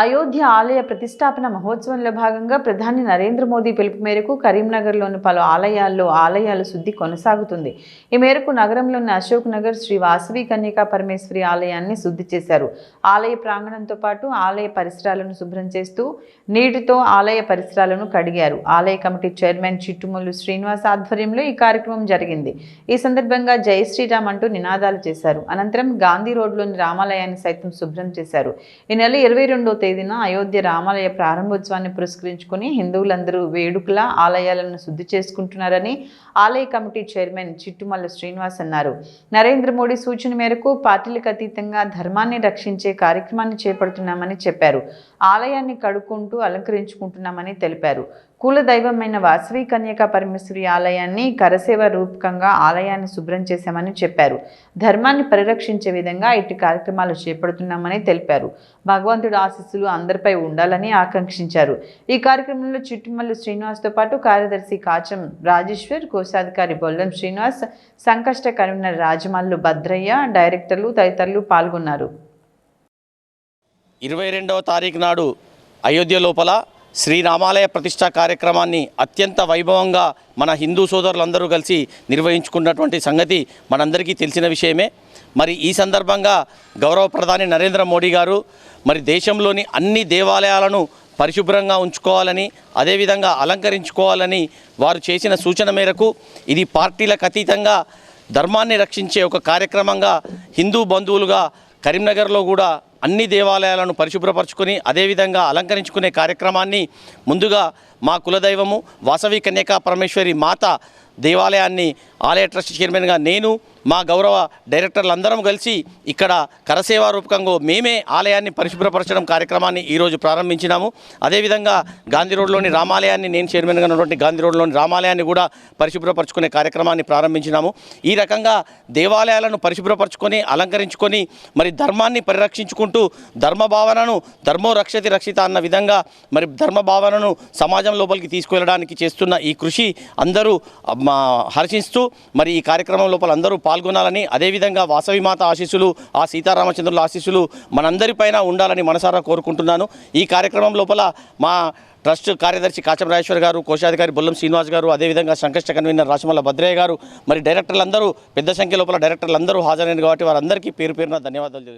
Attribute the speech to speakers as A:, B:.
A: అయోధ్య ఆలయ ప్రతిష్టాపన మహోత్సవంలో భాగంగా ప్రధాని నరేంద్ర మోదీ పిలుపు మేరకు కరీంనగర్లోని పలు ఆలయాల్లో ఆలయాల శుద్ధి కొనసాగుతుంది. ఈ మేరకు నగరంలోని అశోక్ నగర్ శ్రీ వాసవి కన్యకా పరమేశ్వరి ఆలయాన్ని శుద్ధి చేశారు. ఆలయ ప్రాంగణంతో పాటు ఆలయ పరిసరాలను శుభ్రం చేస్తూ నీటితో ఆలయ పరిసరాలను కడిగారు. ఆలయ కమిటీ చైర్మన్ చిట్టుములు శ్రీనివాస్ ఆధ్వర్యంలో ఈ కార్యక్రమం జరిగింది. ఈ సందర్భంగా జై శ్రీరామ్ అంటూ నినాదాలు చేశారు. అనంతరం గాంధీ రోడ్లోని రామాలయాన్ని సైతం శుభ్రం చేశారు. ఈ నెల ఇరవై రెండో తేదీన అయోధ్య రామాలయ ప్రారంభోత్సవాన్ని పురస్కరించుకుని హిందువులందరూ వేడుకల ఆలయాలను శుద్ధి చేసుకుంటున్నారని ఆలయ కమిటీ చైర్మన్ చిట్టుమల్ల శ్రీనివాస్ అన్నారు. నరేంద్ర మోడీ సూచన మేరకు పార్టీలకు అతీతంగా ధర్మాన్ని రక్షించే కార్యక్రమాన్ని చేపడుతున్నామని చెప్పారు. ఆలయాన్ని కడుక్కుంటూ అలంకరించుకుంటున్నామని తెలిపారు. కులదైవమైన వాసవి కన్యకా పరమేశ్వరి ఆలయాన్ని కరసేవ రూపకంగా ఆలయాన్ని శుభ్రం చేశామని చెప్పారు. ధర్మాన్ని పరిరక్షించే విధంగా ఇటు కార్యక్రమాలు చేపడుతున్నామని తెలిపారు. భగవంతుడు ఆశీస్సులు అందరిపై ఉండాలని ఆకాంక్షించారు. ఈ కార్యక్రమంలో చిట్టుమల్లి శ్రీనివాస్తో పాటు కార్యదర్శి కాచం రాజేశ్వర్ కోశాధికారి బొల్లం శ్రీనివాస్ సంకష్ట కన్వీనర్ రాజమల్లు భద్రయ్య డైరెక్టర్లు తదితరులు పాల్గొన్నారు.
B: ఇరవై రెండవ తారీఖు నాడు అయోధ్య లోపల శ్రీరామాలయ ప్రతిష్టా కార్యక్రమాన్ని అత్యంత వైభవంగా మన హిందూ సోదరులందరూ కలిసి నిర్వహించుకున్నటువంటి సంగతి మనందరికీ తెలిసిన విషయమే. మరి ఈ సందర్భంగా గౌరవ ప్రధాని నరేంద్ర మోడీ గారు మరి దేశంలోని అన్ని దేవాలయాలను పరిశుభ్రంగా ఉంచుకోవాలని అదేవిధంగా అలంకరించుకోవాలని వారు చేసిన సూచన మేరకు ఇది పార్టీలకు అతీతంగా ధర్మాన్ని రక్షించే ఒక కార్యక్రమంగా హిందూ బంధువులుగా కరీంనగర్లో కూడా అన్ని దేవాలయాలను పరిశుభ్రపరచుకొని అదేవిధంగా అలంకరించుకునే కార్యక్రమాన్ని ముందుగా మా కులదైవము వాసవి కన్యకా పరమేశ్వరి మాత దేవాలయాన్ని ఆలయ ట్రస్ట్ చైర్మన్గా నేను మా గౌరవ డైరెక్టర్లు అందరం కలిసి ఇక్కడ కరసేవా రూపకంగా మేమే ఆలయాన్ని పరిశుభ్రపరచడం కార్యక్రమాన్ని ఈరోజు ప్రారంభించినాము. అదేవిధంగా గాంధీ రోడ్లోని రామాలయాన్ని నేను చైర్మన్గా ఉన్నటువంటి గాంధీ రోడ్లోని రామాలయాన్ని కూడా పరిశుభ్రపరచుకునే కార్యక్రమాన్ని ప్రారంభించినాము. ఈ రకంగా దేవాలయాలను పరిశుభ్రపరచుకొని అలంకరించుకొని మరి ధర్మాన్ని పరిరక్షించుకుంటూ ధర్మ భావనను ధర్మో రక్షతి రక్షిత అన్న విధంగా మరి ధర్మ భావనను సమాజం లోపలికి తీసుకువెళ్ళడానికి చేస్తున్న ఈ కృషి అందరూ హర్షిస్తూ మరి ఈ కార్యక్రమం లోపల అందరూ పాల్గొనాలని అదేవిధంగా వాసవి మాత ఆశీస్సులు ఆ సీతారామచంద్రుల ఆశీస్సులు మనందరిపైన ఉండాలని మనసారా కోరుకుంటున్నాను. ఈ కార్యక్రమం లోపల మా ట్రస్ట్ కార్యదర్శి కాచం రాజేశ్వర్ గారు కోశాధికారి బొల్లం శ్రీనివాస్ గారు అదేవిధంగా సంకష్ట కన్వీనర్ రాసమల్ల భద్రయ్య గారు మరి డైరెక్టర్లందరూ పెద్ద సంఖ్య లోపల డైరెక్టర్లందరూ హాజరైన కాబట్టి వారందరికీ పేరు పేరున ధన్యవాదాలు